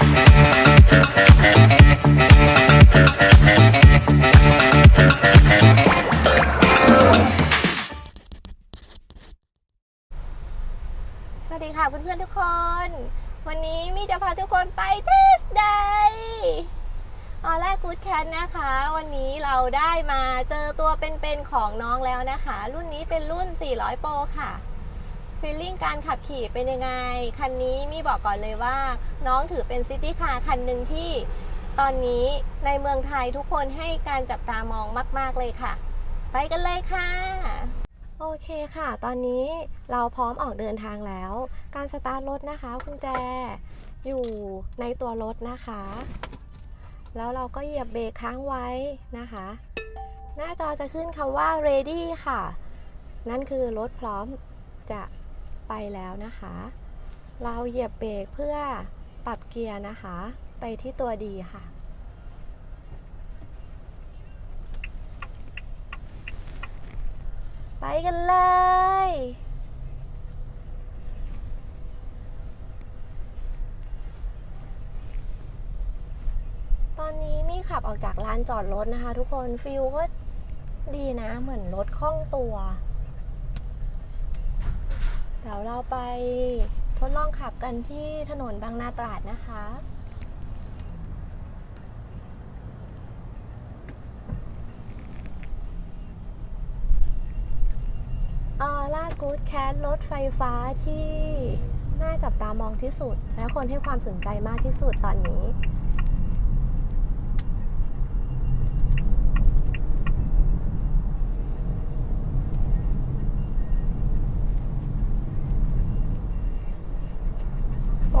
สวัสดีค่ะเพื่อนๆทุกคน วันนี้มี่จะพาทุกคนไปเทสไดออแรกกูดแคนนะคะ วันนี้เราได้มาเจอตัวเป็นๆของน้องแล้วนะคะ รุ่นนี้เป็นรุ่น 400 โปรค่ะ ฟีลลิ่งการขับขี่เป็นยังไง คันนี้มีบอกก่อนเลยว่า น้องถือเป็นซิตี้คาร์คันหนึ่งที่ ตอนนี้ในเมืองไทยทุกคนให้การจับตามองมาก ๆ เลยค่ะ ไปกันเลยค่ะ โอเคค่ะ ตอนนี้เราพร้อมออกเดินทางแล้ว การสตาร์ทรถนะคะกุญแจอยู่ในตัวรถนะคะ แล้วเราก็เหยียบเบรกค้างไว้นะคะ หน้าจอจะขึ้นคำว่า ready ค่ะ นั่นคือรถพร้อมจะ ไปแล้วนะคะ เราเหยียบเบรกเพื่อปรับเกียร์นะคะ ไปที่ตัวดีค่ะ ไปกันเลยตอนนี้มี่ขับออกจากลานจอดรถนะคะ ทุกคนฟิลก็ดีนะเหมือนรถคล่องตัว ดี๋ยวเราไปทดลองขับกันที่ถนนบางนาตราดนะคะออล่ากูดแคทรถไฟฟ้าที่น่าจับตามองที่สุด และคนให้ความสนใจมากที่สุดตอนนี้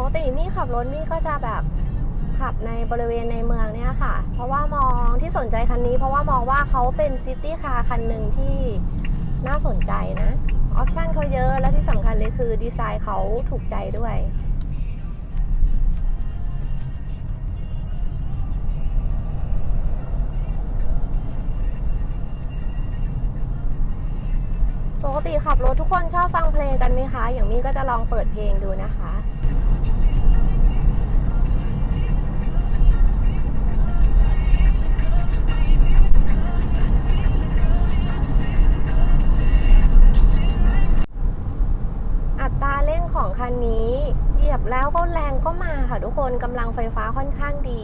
ปกติมี่ขับรถมี่ก็จะแบบขับในบริเวณในเมืองเนี่ยค่ะ เพราะว่ามองที่สนใจคันนี้ เพราะว่ามองว่าเขาเป็นซิตี้คาร์คันหนึ่งที่น่าสนใจนะออปชันเขาเยอะและที่สำคัญเลยคือดีไซน์เขาถูกใจด้วยปกติขับรถทุกคนชอบฟังเพลงกันไหมคะ อย่างมี่ก็จะลองเปิดเพลงดูนะคะ ราเร่งของคันนี้เหยียบแล้วก็แรงก็มาค่ะทุกคนกำลังไฟฟ้าค่อนข้างดี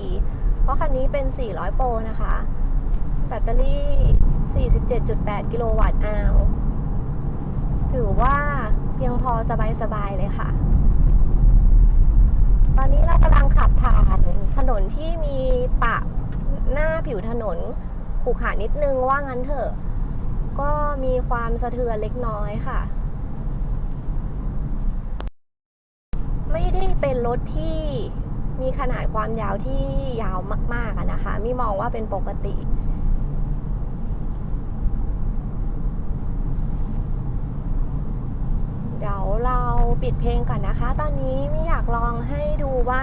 เพราะคันนี้เป็น 400 โปรนะคะ แบตเตอรี่ 47.8 กิโลวัตต์อาวถือว่าเพียงพอสบายๆเลยค่ะ ตอนนี้เรากำลังขับผ่านถนนที่มีปะหน้าผิวถนนขรุขระนิดนึงว่างั้นเถอะ ก็มีความสะเทือนเล็กน้อยค่ะ ไม่ได้ เป็นรถที่มีขนาดความยาวที่ยาวมากๆนะคะมีมองว่าเป็นปกติ เดี๋ยวเราปิดเพลงก่อนนะคะ ตอนนี้ม่อยากลองให้ดูว่า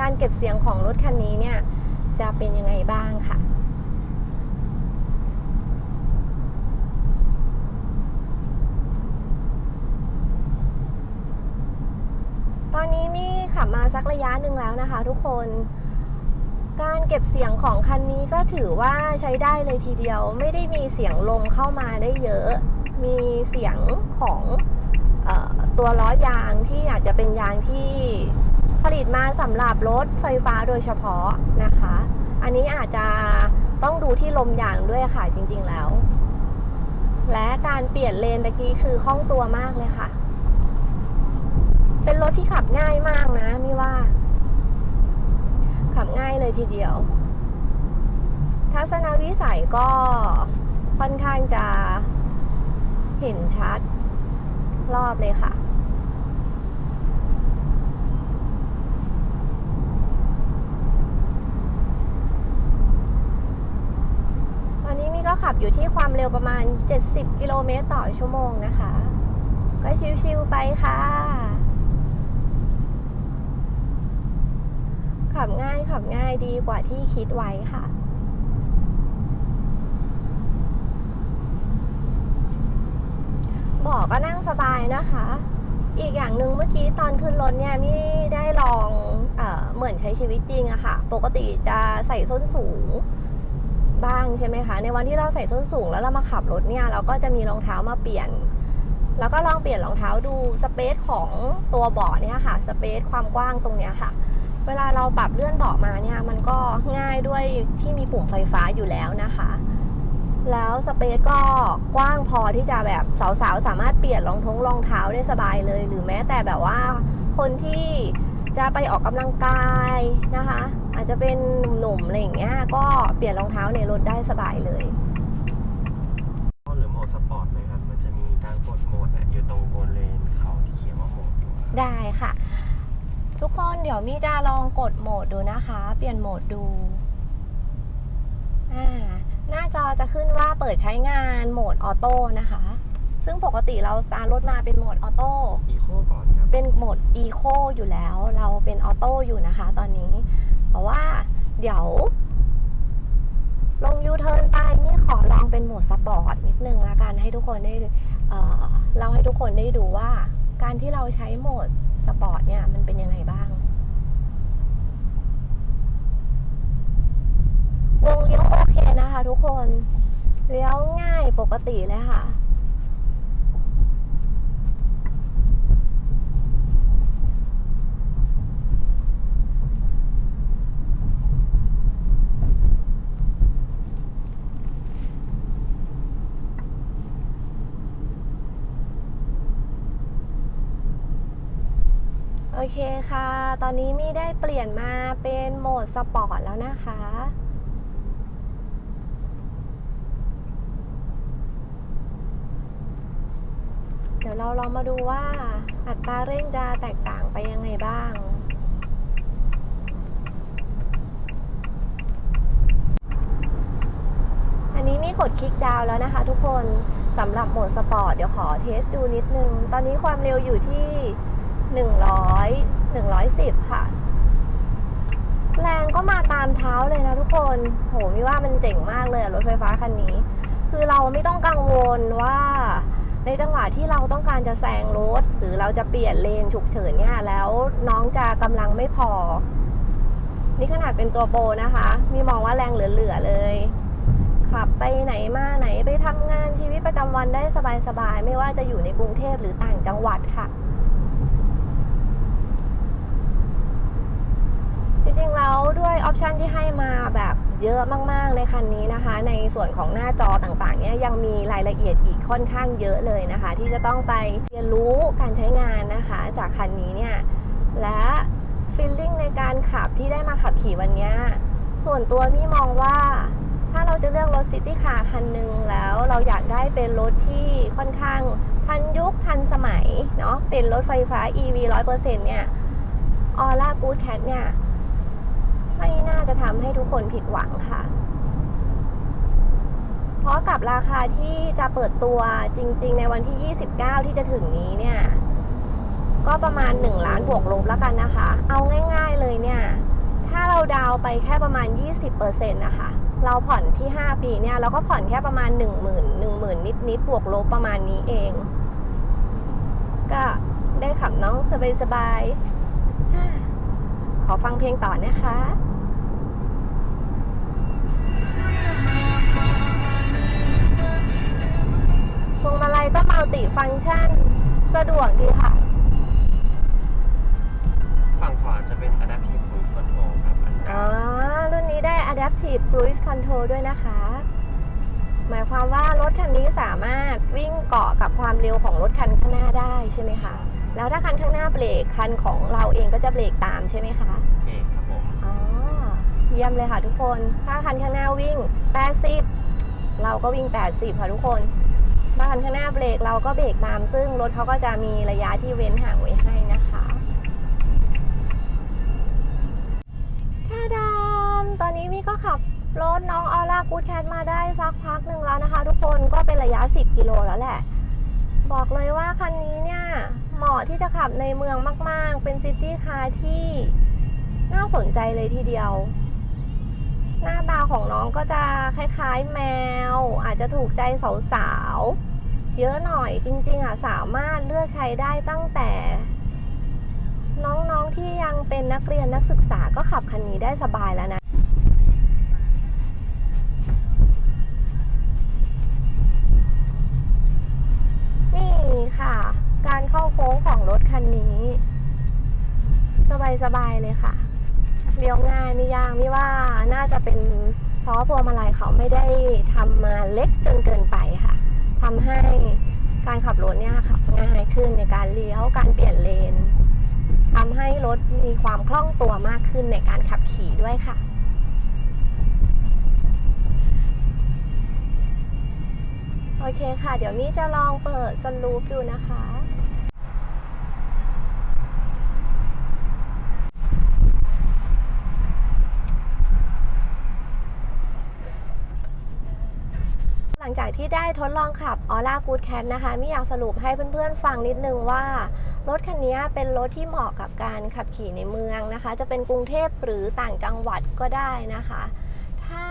การเก็บเสียงของรถคันนี้เนี่ย จะเป็นยังไงบ้างค่ะ ตอนนี้มี่ขั บมาสักระยะหนึ่งแล้วนะคะ ทุกคน การเก็บเสียงของคันนี้ก็ถือว่าใช้ได้เลยทีเดียว ไม่ได้มีเสียงลมเข้ามาได้เยอะ มีเสียงของออตัวล้อยางที่อาจจะเป็นยางที่ผลิตมาสำหรับรถไฟฟ้าโดยเฉพาะนะคะ อันนี้อาจจะต้องดูที่ลมยางด้วยค่ะจริงๆแล้ว และการเปลี่ยนเลนตะกี้คือคล่องตัวมากเลยค่ะ เป็นรถที่ขับง่ายมากนะมิว่า ขับง่ายเลยทีเดียว ทัศนวิสัยก็ค่อนข้างจะเห็นชัดรอบเลยค่ะตอนนี้มีก็ขับอยู่ที่ความเร็วประมาณ 70 กิโลเมตรต่อชั่วโมงนะคะ ก็ชิวๆไปค่ะ ขับง่ายขับง่ายดีกว่าที่คิดไว้ค่ะเบอกก็นั่งสบายนะคะ อีกอย่างหนึ่งเมื่อกี้ตอนขึ้นรถเนี่ยมี่ได้ลองเออเหมือนใช้ชีวิตจริงอะค่ะ ปกติจะใส่ส้นสูงบ้างใช่ไหมคะ ในวันที่เราใส่ส้นสูงแล้วเรามาขับรถเนี่ย เราก็จะมีรองเท้ามาเปลี่ยน แล้วก็ลองเปลี่ยนรองเท้าดูสเปซของตัวเบาะเนี่ยค่ะ สเปซความกว้างตรงเนี้ยค่ะ เวลาเราปรับเลื่อนเบาะมาเนี่ยมันก็ง่ายด้วยที่มีปุ่มไฟฟ้าอยู่แล้วนะคะ แล้วสเปซก็กว้างพอที่จะแบบสาวๆ สามารถเปลี่ยนรองท้องรองเท้าได้สบายเลย หรือแม้แต่แบบว่าคนที่จะไปออกกำลังกายนะคะ อาจจะเป็นหนุ่มๆอะไรอย่างเงี้ยก็เปลี่ยนรองเท้าในรถได้สบายเลย ดี๋ยวมี่จะลองกดโหมดดูนะคะ เปลี่ยนโหมดดูอ่าหน้าจอจะขึ้นว่าเปิดใช้งานโหมดออโต้นะคะ ซึ่งปกติเราสตาร์ทรถมาเป็นโหมดออโต้อีโคก่อนครับเป็นโหมดอีโคอยู่แล้ว เราเป็นออโต้อยู่นะคะ ตอนนี้ เพราะว่าเดี๋ยว ลงยูเทิร์นไปนี่ขอลองเป็นโหมดสปอร์ตนิดนึงละกันให้ทุกคนได้เอ่อเราให้ทุกคนได้ดูว่า การที่เราใช้โหมดสปอร์ตเนี่ยมันเป็นยังไงบ้าง วงเลี้ยวโอเคนะคะทุกคนเลี้ยวง่ายปกติเลยค่ะโอเคค่ะ ตอนนี้มีได้เปลี่ยนมาเป็นโหมดสปอร์ตแล้วนะคะ เดี๋ยวเราลองมาดูว่าอัตราเร่งจะแตกต่างไปยังไงบ้าง อันนี้มีกดคลิกดาวแล้วนะคะทุกคนสำหรับโหมดสปอร์ตเดี๋ยวขอเทสดูนิดนึง ตอนนี้ความเร็วอยู่ที่100 110 ค่ะ แรงก็มาตามเท้าเลยนะทุกคน โหมีว่ามันเจ๋งมากเลยรถไฟฟ้าคันนี้ คือเราไม่ต้องกังวลว่า ในจังหวะที่เราต้องการจะแซงรถ หรือเราจะเปลี่ยนเลนฉุกเฉินเนี่ยแล้วน้องจะกำลังไม่พอ นี่ขนาดเป็นตัวโปนะคะ มีมองว่าแรงเหลือๆเลยขับไปไหนมาไหนไปทำงานชีวิตประจำวันได้สบายๆ ไม่ว่าจะอยู่ในกรุงเทพหรือต่างจังหวัดค่ะ จริงๆแล้วด้วยออปชันที่ให้มาแบบเยอะมากๆในคันนี้นะคะ ในส่วนของหน้าจอต่างๆเนี่ยยังมีรายละเอียดอีกค่อนข้างเยอะเลยนะคะ ที่จะต้องไปเรียนรู้การใช้งานนะคะ จากคันนี้เนี่ยและฟีลลิ่งในการขับที่ได้มาขับขี่วันนี้ส่วนตัวมี่มองว่าถ้าเราจะเลือกรถซิตี้คาร์คันหนึ่งแล้วเราอยากได้เป็นรถที่ค่อนข้างทันยุคทันสมัยเนาะเป็นรถไฟฟ้า EV 100%เนี่ยออร่ากูดแคทเนี่ย ไม่น่าจะทำให้ทุกคนผิดหวังค่ะ เพราะกับราคาที่จะเปิดตัวจริง ๆ ในวันที่ 29 ที่จะถึงนี้เนี่ย ก็ประมาณ 1 ล้านบวกลบแล้วกันนะคะ เอาง่าย ๆเลยเนี่ย ถ้าเราดาวไปแค่ประมาณ 20%นะคะ เราผ่อนที่ 5 ปีเนี่ย เราก็ผ่อนแค่ประมาณ 1 0 0 0 0 1 0,000นิดๆบวกลบประมาณนี้เอง ก็ได้ขับน้องสบายๆขอฟังเพลงต่อนะคะ ฟังก์ชันสะดวกดีค่ะ ฝั่งขวาจะเป็น Adaptive Cruise Control ครับอันนี้อ๋อ รุ่นนี้ได้ Adaptive Cruise Control ด้วยนะคะ หมายความว่ารถคันนี้สามารถวิ่งเกาะกับความเร็วของรถคันข้างหน้าได้ใช่ไหมคะ แล้วถ้าคันข้างหน้าเบรกคันของเราเองก็จะเบรกตามใช่ไหมคะเบรกครับผม อ๋อ เยี่ยมเลยค่ะทุกคน ถ้าคันข้างหน้าวิ่ง 80 เราก็วิ่ง 80 ค่ะทุกคน ถ้าคันข้างหน้าเบรกเราก็เบรกตาม ซึ่งรถเขาก็จะมีระยะที่เว้นห่างไว้ให้นะคะท่าดามตอนนี้มี่ก็ขับรถน้องออร่ากูดแคทมาได้สักพักหนึ่งแล้วนะคะ ทุกคนก็เป็นระยะ 10 กิโลแล้วแหละ บอกเลยว่าคันนี้เนี่ย เหมาะที่จะขับในเมืองมาก ๆ เป็นซิตี้คาร์ที่น่าสนใจเลยทีเดียว หน้าตาของน้องก็จะคล้าย ๆ แมว อาจจะถูกใจสาว ๆ เยอะหน่อยจริงๆอะสามารถเลือกใช้ได้ตั้งแต่ น้องๆที่ยังเป็นนักเรียนนักศึกษาก็ขับคันนี้ได้สบายแล้วนะนี่ค่ะ การเข้าโค้งของรถคันนี้ สบายๆเลยค่ะเลี้ยวง่ายไม่ยากไม่ว่าน่าจะเป็นเพราะพวงมาลัยเขาไม่ได้ทำมาเล็กจนเกินไปค่ะ ทำให้การขับรถเนี่ยค่ะง่ายขึ้นในการเลี้ยวการเปลี่ยนเลนทำให้รถมีความคล่องตัวมากขึ้นในการขับขี่ด้วยค่ะโอเคค่ะ เดี๋ยวมี่จะลองเปิดสลูปดูนะคะ จากที่ได้ทดลองขับ Aura Good Cat นะคะมีอยากสรุปให้เพื่อนๆฟังนิดนึงว่า รถคันนี้เป็นรถที่เหมาะกับการขับขี่ในเมืองนะคะ จะเป็นกรุงเทพหรือต่างจังหวัดก็ได้นะคะ ถ้า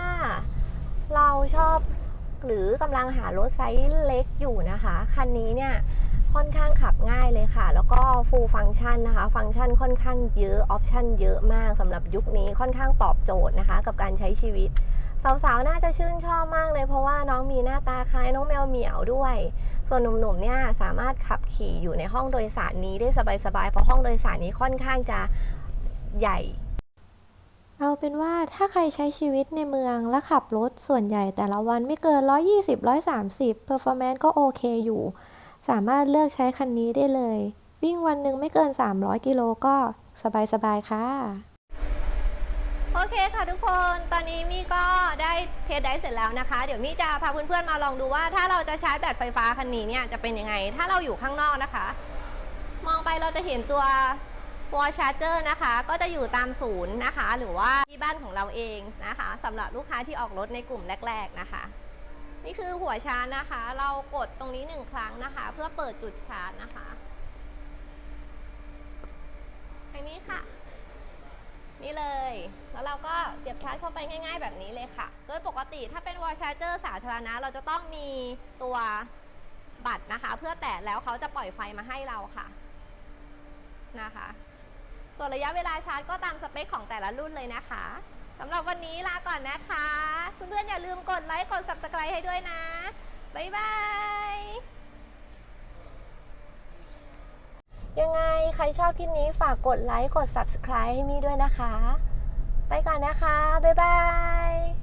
เราชอบหรือกำลังหารถไซส์เล็กอยู่นะคะ คันนี้เนี่ยค่อนข้างขับง่ายเลยค่ะ แล้วก็ full function นะคะ ฟังก์ชันค่อนข้างเยอะ ออปชันเยอะมากสำหรับยุคนี้ค่อนข้างตอบโจทย์นะคะ กับการใช้ชีวิต สาวๆ น่าจะชื่นชอบมากเลยเพราะว่าน้องมีหน้าตาคล้ายน้องแมวเหมียวด้วย ส่วนหนุ่มๆ เนี่ยสามารถขับขี่อยู่ในห้องโดยสารนี้ได้สบายๆ เพราะห้องโดยสารนี้ค่อนข้างจะใหญ่ เอาเป็นว่าถ้าใครใช้ชีวิตในเมืองและขับรถส่วนใหญ่แต่ละวันไม่เกิน 120-130 performance ก็โอเคอยู่ สามารถเลือกใช้คันนี้ได้เลย วิ่งวันหนึ่งไม่เกิน 300 กิโลก็สบายๆ ค่ะ โอเคค่ะทุกคน ตอนนี้มี่ก็ได้เทสได้เสร็จแล้วนะคะ เดี๋ยวมี่จะพาเพื่อนๆมาลองดูว่า ถ้าเราจะชาร์จแบตไฟฟ้าคันนี้เนี่ยจะเป็นยังไง ถ้าเราอยู่ข้างนอกนะคะ มองไปเราจะเห็นตัว wall charger นะคะ ก็จะอยู่ตามศูนย์นะคะ หรือว่าที่บ้านของเราเองนะคะสำหรับลูกค้าที่ออกรถในกลุ่มแรก ๆนะคะ นี่คือหัวชาร์จนะคะ เรากดตรงนี้หนึ่งครั้งนะคะ เพื่อเปิดจุดชาร์จนะคะอันนี้ค่ะ นี่เลย แล้วเราก็เสียบชาร์จเข้าไปง่าย ๆ แบบนี้เลยค่ะ โดยปกติถ้าเป็นวอลชาร์เจอร์สาธารณะเราจะต้องมีตัวบัตรนะคะ เพื่อแตะแล้วเขาจะปล่อยไฟมาให้เราค่ะนะคะ ส่วนระยะเวลาชาร์จก็ตามสเปคของแต่ละรุ่นเลยนะคะสำหรับวันนี้ลาก่อนนะคะ เพื่อนๆอย่าลืมกดไลค์กด subscribe ให้ด้วยนะ บ๊ายบาย ยังไงใครชอบคลิปนี้ฝากกดไลค์ กด subscribe ให้มี่ด้วยนะคะ ไปก่อนนะคะ บ๊ายบาย